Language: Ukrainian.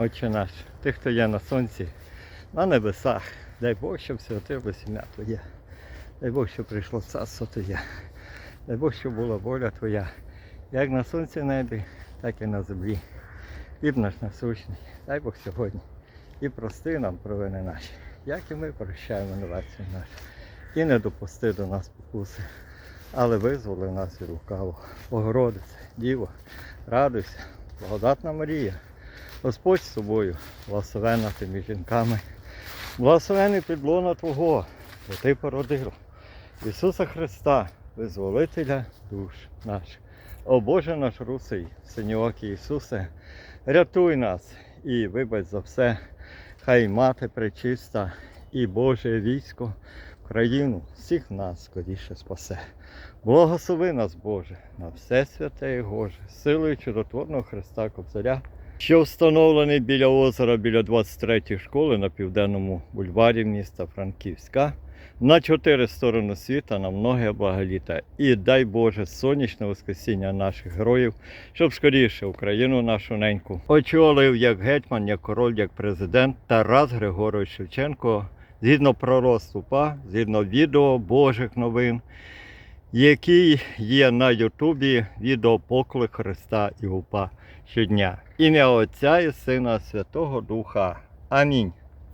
Отче наш, ти, хто є на сонці, на небесах, дай Бог, щоб святило сім'я Твоє. Дай Бог, щоб прийшло царство Твоє. Дай Бог, щоб була воля Твоя, як на сонці небі, так і на землі. Хліб наш насущний. Дай Бог сьогодні. І прости нам провини наші, як і ми прощаємо винуватцям нашим. І не допусти до нас покуси, але визволи нас від лукавого. Богородице, Діво, радуйся, благодатна Марія. Господь з тобою, благословенна ти між жінками, благословений підлона Твого, бо ти породила Ісуса Христа, визволителя душ наших. О Боже наш русий, синьоокий Ісусе, рятуй нас і вибач за все, хай мати пречиста і Боже військо, країну всіх нас скоріше спасе. Благослови нас, Боже, на все святе і Гоже, силою чудотворного Христа Кобзаря, що встановлений біля озера, біля 23-ї школи на південному бульварі міста Франківська, на чотири сторони світа, на многе благоліта. І дай Боже сонячне воскресіння наших героїв, щоб скоріше Україну нашу неньку очолив як гетьман, як король, як президент Тарас Григорович Шевченко, згідно пророцтву ПА, згідно відео Божих новин який є на Ютубі відео «Покли Христа і УПА щодня. Ім'я Отця і Сина Святого Духа. Амінь.